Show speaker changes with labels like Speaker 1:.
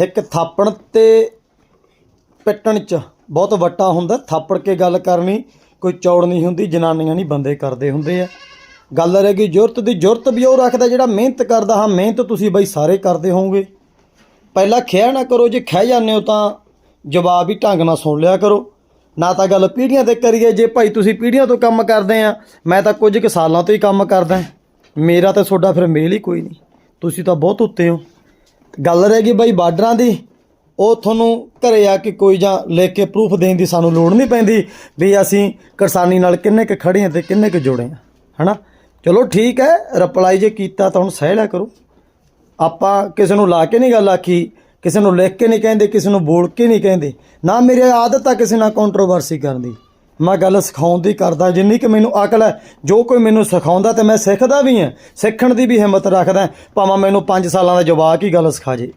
Speaker 1: ਇੱਕ ਥਾਪਣ ਤੇ ਪਿੱਟਣ ਚ ਬਹੁਤ ਵੱਟਾ ਹੁੰਦਾ, ਥਾਪੜ ਕੇ ਗੱਲ ਕਰਨੀ, ਕੋਈ ਚੌੜ ਨਹੀਂ ਹੁੰਦੀ, ਜਨਾਨੀਆਂ ਨਹੀਂ ਬੰਦੇ ਕਰਦੇ ਹੁੰਦੇ ਆ। ਗੱਲ ਰਹਿ ਗਈ ਜ਼ਰੂਰਤ ਦੀ ਜ਼ਰੂਰਤ ਵੀ ਉਹ ਰੱਖਦਾ ਜਿਹੜਾ ਮਿਹਨਤ ਕਰਦਾ, ਹਾਂ, ਮਿਹਨਤ ਤੁਸੀਂ ਬਈ ਸਾਰੇ ਕਰਦੇ ਹੋਵੋਗੇ। ਪਹਿਲਾਂ ਖਿਆ ਨਾ ਕਰੋ, ਜੇ ਖਹਿ ਜਾਂਦੇ ਹੋ ਤਾਂ ਜਵਾਬ ਹੀ ਢੰਗ ਨਾਲ ਸੁਣ ਲਿਆ ਕਰੋ। ਨਾ ਤਾਂ ਗੱਲ ਪੀੜ੍ਹੀਆਂ ਤੇ ਕਰੀਏ, ਜੇ ਭਾਈ ਤੁਸੀਂ ਪੀੜ੍ਹੀਆਂ ਤੋਂ ਕੰਮ ਕਰਦੇ ਆ, ਮੈਂ ਤਾਂ ਕੁਝ ਕੁ ਸਾਲਾਂ ਤੋਂ ਹੀ ਕੰਮ ਕਰਦਾ। ਮੇਰਾ ਤਾਂ ਤੁਹਾਡਾ ਫਿਰ ਮੇਲ ਹੀ ਕੋਈ ਨਹੀਂ। ਤੁਸੀਂ ਤਾਂ ਬਹੁਤ ਉੱਤੇ ਹੋ। ਗੱਲ ਰਹਿ ਗਈ ਬਾਈ ਬਾਰਡਰਾਂ ਦੀ। ਉਹ ਤੁਹਾਨੂੰ ਘਰੇ ਆ ਕੇ ਕੋਈ ਜਾਂ ਲਿਖ ਕੇ ਪ੍ਰੂਫ ਦੇਣ ਦੀ ਸਾਨੂੰ ਲੋੜ ਨਹੀਂ ਪੈਂਦੀ ਵੀ ਅਸੀਂ ਕਿਸਾਨੀ ਨਾਲ ਕਿੰਨੇ ਕੁ ਖੜੇ ਹਾਂ ਤੇ ਕਿੰਨੇ ਕੁ ਜੁੜੇ ਹਾਂ, ਹਨਾ? ਚਲੋ ਠੀਕ ਹੈ ਰਿਪਲਾਈ ਜੇ ਕੀਤਾ ਤਾਂ ਹੁਣ ਸਹਿ ਲਿਆ ਕਰੋ। ਆਪਾਂ ਕਿਸੇ ਨੂੰ ਲਾ ਕੇ ਨਹੀਂ ਗੱਲ ਆਖੀ, ਕਿਸੇ ਨੂੰ ਲਿਖ ਕੇ ਨਹੀਂ ਕਹਿੰਦੇ, ਕਿਸੇ ਨੂੰ ਬੋਲ ਕੇ ਨਹੀਂ ਕਹਿੰਦੇ। ਨਾ ਮੇਰੀ ਆਦਤ ਆ ਕਿਸੇ ਨਾਲ ਕੰਟਰੋਵਰਸੀ ਕਰਨ ਦੀ। ਮੈਂ ਗੱਲ ਸਿਖਾਉਣ ਦੀ ਕਰਦਾ, ਜਿੰਨੀ ਕਿ ਮੈਨੂੰ ਅਕਲ ਹੈ, ਜੋ ਕੋਈ ਮੈਨੂੰ ਸਿਖਾਉਂਦਾ ਤੇ ਮੈਂ ਸਿੱਖਦਾ ਵੀ ਹਾਂ, ਸਿੱਖਣ ਦੀ ਵੀ ਹਿੰਮਤ ਰੱਖਦਾ, ਭਾਵੇਂ ਮੈਨੂੰ 5 ਸਾਲਾਂ ਦਾ ਜਵਾਕ ਹੀ ਗੱਲ ਸਿਖਾ ਜੇ।